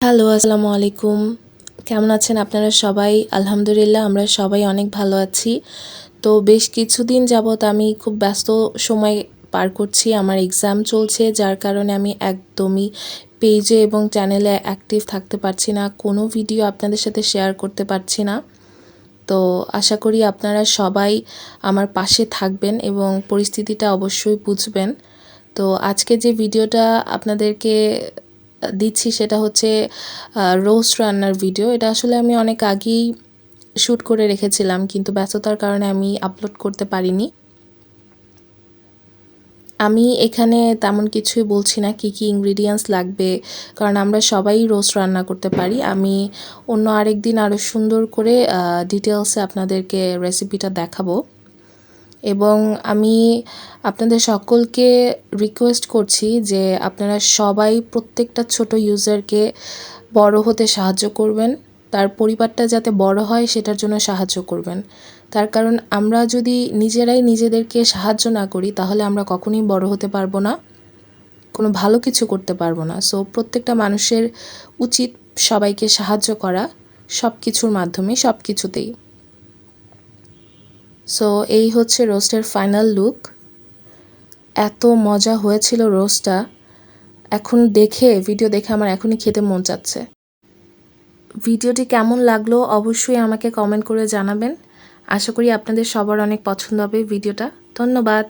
Hello, আসসালামু আলাইকুম। কেমন আছেন আপনারা সবাই? আলহামদুলিল্লাহ, আমরা সবাই অনেক ভালো আছি। তো বেশ কিছুদিন যাবৎ আমি খুব ব্যস্ত সময় পার করছি। আমার এক্সাম চলছে, যার কারণে আমি একদমই পেজে এবং চ্যানেলে অ্যাক্টিভ থাকতে পারছি না। কোনো ভিডিও আপনাদের সাথে শেয়ার করতে পারছি না। তো আশা করি আপনারা সবাই আমার পাশে থাকবেন এবং পরিস্থিতিটা অবশ্যই বুঝবেন। তো আজকে যে ভিডিওটা আপনাদেরকে দিচ্ছি সেটা হচ্ছে রোস্ট রান্নার ভিডিও এটা আসলে আমি অনেক আগেই শ্যুট করে রেখেছিলাম, কিন্তু ব্যস্ততার কারণে আমি আপলোড করতে পারিনি। আমি এখানে তেমন কিছুই বলছি না কী কী ইনগ্রিডিয়েন্টস লাগবে, কারণ আমরা সবাই রোস্ট রান্না করতে পারি। আমি অন্য আরেক দিন আরও সুন্দর করে ডিটেলসে আপনাদেরকে রেসিপিটা দেখাবো। এবং আমি আপনাদের সকলকে রিকোয়েস্ট করছি যে আপনারা সবাই প্রত্যেকটা ছোট ইউজারকে বড় হতে সাহায্য করবেন। তার পরিবারটা যাতে বড় হয় সেটার জন্য সাহায্য করবেন। তার কারণ আমরা যদি নিজেরাই নিজেদেরকে সাহায্য না করি, তাহলে আমরা কখনোই বড় হতে পারব না, কোনো ভালো কিছু করতে পারব না। সো প্রত্যেকটা মানুষের উচিত সবাইকে সাহায্য করা সব কিছুর মাধ্যমে সব কিছুতেই সো এই হচ্ছে রোস্টের ফাইনাল লুক। এত মজা হয়েছিল রোস্টটা। এখন দেখে, ভিডিও দেখে আমার এখনই খেতে মন চাচ্ছে। ভিডিওটি কেমন লাগল অবশ্যই আমাকে কমেন্ট করে জানাবেন। আশা করি আপনাদের সবার অনেক পছন্দ হবে ভিডিওটা। ধন্যবাদ।